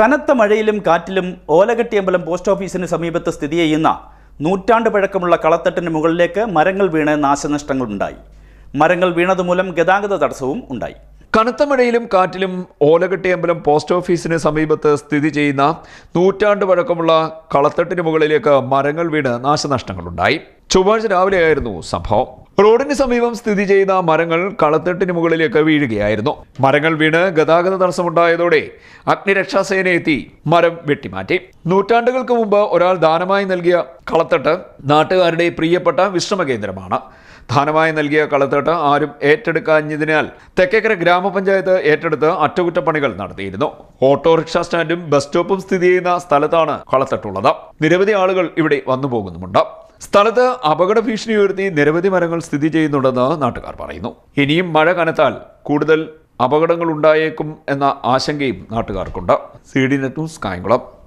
കനത്ത മഴയിലും കാറ്റിലും ഓലകെട്ടിയമ്പലം പോസ്റ്റ് ഓഫീസിന് സമീപത്ത് സ്ഥിതി ചെയ്യുന്ന നൂറ്റാണ്ട് പഴക്കമുള്ള കളത്തട്ടിന് മുകളിലേക്ക് മരങ്ങൾ വീണ് നാശനഷ്ടങ്ങളുണ്ടായി. മരങ്ങൾ വീണതുമൂലം ഗതാഗത തടസ്സവും ഉണ്ടായി. കനത്ത മഴയിലും കാറ്റിലും ഓലകെട്ടിയമ്പലം പോസ്റ്റ് ഓഫീസിന് സമീപത്ത് സ്ഥിതി ചെയ്യുന്ന നൂറ്റാണ്ട് പഴക്കമുള്ള കളത്തട്ടിന് മുകളിലേക്ക് മരങ്ങൾ വീണ് നാശനഷ്ടങ്ങളുണ്ടായി. ചൊവ്വാഴ്ച രാവിലെയായിരുന്നു സംഭവം. റോഡിന് സമീപം സ്ഥിതി ചെയ്യുന്ന മരങ്ങൾ കളത്തെട്ടിന് മുകളിലേക്ക് വീഴുകയായിരുന്നു. മരങ്ങൾ വീണ് ഗതാഗത തടസ്സമുണ്ടായതോടെ അഗ്നിരക്ഷാസേന എത്തി മരം വെട്ടിമാറ്റി. നൂറ്റാണ്ടുകൾക്ക് മുമ്പ് ഒരാൾ ദാനമായി നൽകിയ കളത്തട്ട് നാട്ടുകാരുടെ പ്രിയപ്പെട്ട വിശ്രമ കേന്ദ്രമാണ് ദാനമായി നൽകിയ കളത്തട്ട് ആരും ഏറ്റെടുക്കാഞ്ഞതിനാൽ തെക്കേക്കര ഗ്രാമപഞ്ചായത്ത് ഏറ്റെടുത്ത് അറ്റകുറ്റപ്പണികൾ നടത്തിയിരുന്നു. ഓട്ടോറിക്ഷ സ്റ്റാൻഡും ബസ് സ്റ്റോപ്പും സ്ഥിതി ചെയ്യുന്ന സ്ഥലത്താണ് കളത്തട്ടുള്ളത്. നിരവധി ആളുകൾ ഇവിടെ വന്നു പോകുന്നുമുണ്ട് സ്ഥലത്ത് അപകട ഭീഷണി ഉയർത്തി നിരവധി മരങ്ങൾ സ്ഥിതി ചെയ്യുന്നുണ്ടെന്ന് നാട്ടുകാർ പറയുന്നു. ഇനിയും മഴ കനത്താൽ കൂടുതൽ അപകടങ്ങൾ ഉണ്ടായേക്കും എന്ന ആശങ്കയും നാട്ടുകാർക്കുണ്ട്. C D net news Kayamkulam.